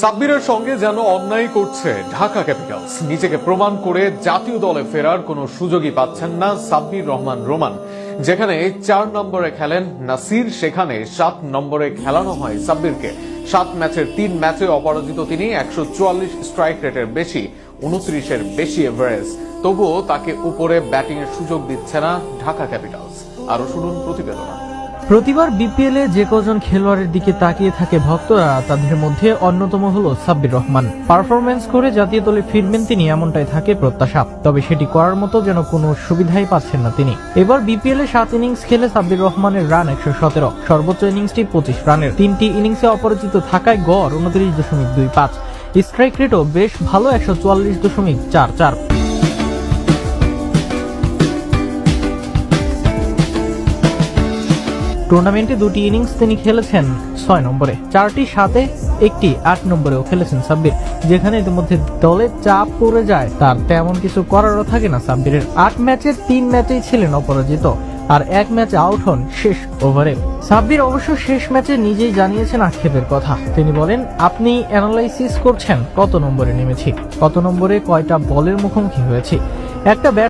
সাব্বিরের সঙ্গে যেন অন্যায় করছে ঢাকা ক্যাপিটালস। নিজেকে প্রমাণ করে জাতীয় দলে ফেরার কোনো সুযোগই পাচ্ছেন না সাব্বির রহমান রোমান। যেখানে চার নম্বরে খেলেন নাসির, সেখানে সাত নম্বরে খেলানো হয় সাব্বিরকে। সাত ম্যাচের তিন ম্যাচে অপরাজিত তিনি একশো চুয়াল্লিশ স্ট্রাইক রেটের বেশি, উনত্রিশের বেশি এভারেজ। তবুও তাকে উপরে ব্যাটিংয়ের সুযোগ দিচ্ছে না ঢাকা ক্যাপিটালস। আরও শুনুন প্রতিবেদনা। প্রতিবার বিপিএলে যে কজন খেলোয়াড়ের দিকে তাকিয়ে থাকে ভক্তরা, তাদের মধ্যে অন্যতম হলো সাব্বির রহমান। পারফরমেন্স করে জাতীয় দলে ফিরবেন তিনি, এমনটাই থাকে প্রত্যাশা। তবে সেটি করার মতো যেন কোনো সুবিধাই পাচ্ছেন না তিনি। এবার বিপিএল সাত ইনিংস খেলে সাব্বির রহমানের রান একশো সতেরো। সর্বোচ্চ ইনিংসটি পঁচিশ রানের। তিনটি ইনিংসে অপরাজিত থাকায় গড় উনত্রিশ দশমিক দুই পাঁচ। স্ট্রাইক রেটও বেশ ভালো, একশো চুয়াল্লিশ দশমিক চার চার। টুর্নামেন্টে দুটি ইনিংস তিনি খেলেছেন ছয় নম্বরে। চারটি সাতে, একটি আট নম্বরেও খেলেছেন সাব্বির। যেখানে ইতিমধ্যে দলে চাপ পড়ে যায়, তার তেমন কিছু করারও থাকে না সাব্বিরের। আট ম্যাচের তিন ম্যাচেই ছিলেন অপরাজিত, আর এক ম্যাচে আউট হন শেষ ওভারে। সাব্বির অবশ্য শেষ ম্যাচে নিজেই জানিয়েছেন আক্ষেপের কথা। তিনি বলেন, আপনি অ্যানালাইসিস করছেন, কত নম্বরে নেমেছি? কত নম্বরে কয়টা বলের মুখোমুখি হয়েছি? একটা ব্যাট